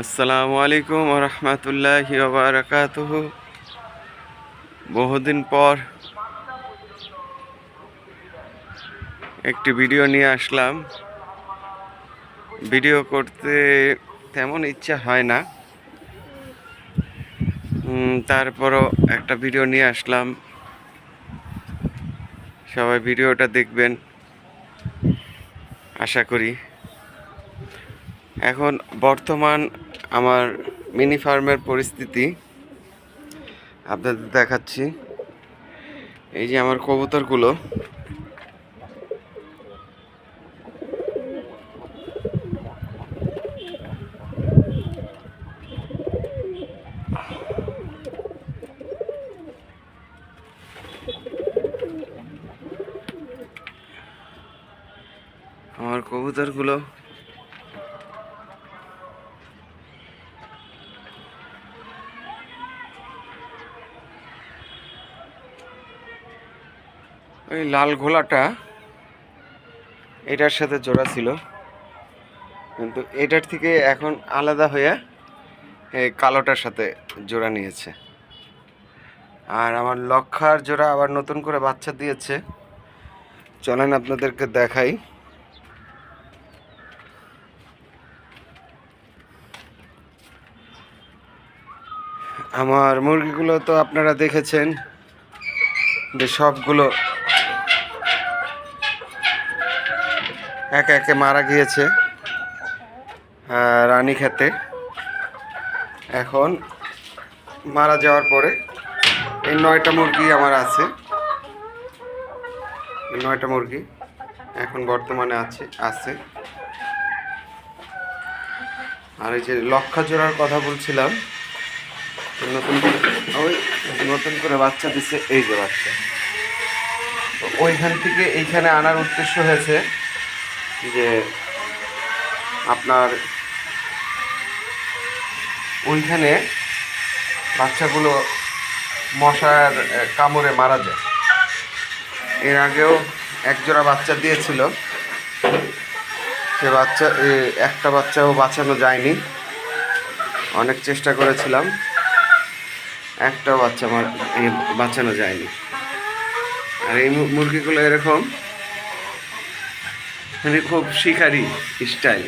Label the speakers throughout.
Speaker 1: আসসালামু আলাইকুম রহমতুল্লাহি বারাকাতুহ। বহুদিন পর একটি ভিডিও নিয়ে আসলাম। ভিডিও করতে তেমন ইচ্ছা হয় না। তারপরও একটা ভিডিও নিয়ে আসলাম। সবাই ভিডিওটা দেখবেন। আশা করি। এখন বর্তমান আমার মিনি ফার্মের পরিস্থিতি আপনাদের দেখাচ্ছি। এই যে আমার কবুতরগুলো। আমার কবুতরগুলো ওই লাল ঘোলাটা, এটার সাথে জোড়া ছিল। কিন্তু এটার থেকে এখন আলাদা হয়ে এই কালোটার সাথে জোড়া নিয়েছে। আর আমার লক্ষার জোড়া আবার নতুন করে বাচ্চা দিয়েছে। চলেন আপনাদেরকে দেখাই। আমার মুরগিগুলো তো আপনারা দেখেছেন যে সবগুলো একে একে মারা গিয়েছে রানী খেতে এখন মারা যাওয়ার পরে এই নয়টা মুরগি আমার আছে। নয়টা মুরগি এখন বর্তমানে আছে আছে। আর এই যে লক্ষা জোড়ার কথা বলছিলাম নতুন ওই নতুন করে বাচ্চা দিচ্ছে এই যে বাচ্চা। ওইখান থেকে এইখানে আনার উদ্দেশ্য হয়েছে যে আপনার ওইখানে বাচ্চাগুলো মশার কামড়ে মারা যায়। এর আগেও একজোড়া বাচ্চা দিয়েছিল। সে বাচ্চা একটা বাচ্চাও বাঁচানো যায়নি। অনেক চেষ্টা করেছিলাম। একটাও বাচ্চা বাঁচানো যায়নি। আর এই মুরগিগুলো এরকম মানে খুব শিকারি স্টাইল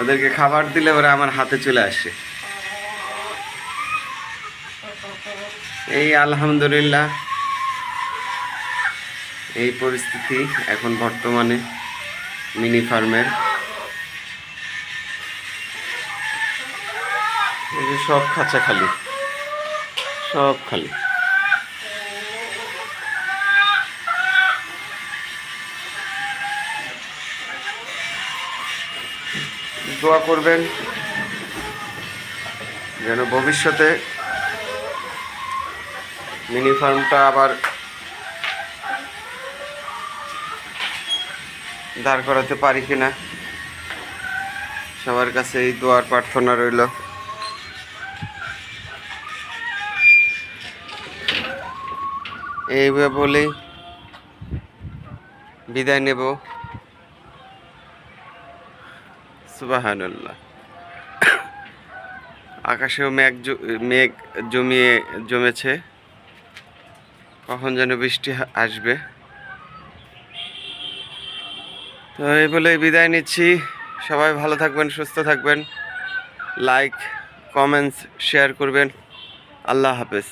Speaker 1: ওদেরকে খাবার দিলে ওরা আমার হাতে চলে আসে। এই আলহামদুলিল্লাহ, এই পরিস্থিতি এখন বর্তমানে মিনি ফার্মের। সব খাঁচা খালি, সব খালি। দোয়া করবেন, যেন ভবিষ্যতে মিনি ফার্মটা আবার দাঁড় করাতে পারি কিনা। সবার কাছে এই দোয়ার প্রার্থনা রইল। এইভাবে বলেই বিদায় নেব। সুবাহান্লাহ আকাশেও মেঘ মেঘ জমিয়ে, জমেছে। কখন যেন বৃষ্টি আসবে। তো এই বলে বিদায় নিচ্ছি। সবাই ভালো থাকবেন, সুস্থ থাকবেন। লাইক কমেন্টস শেয়ার করবেন। আল্লাহ হাফেজ।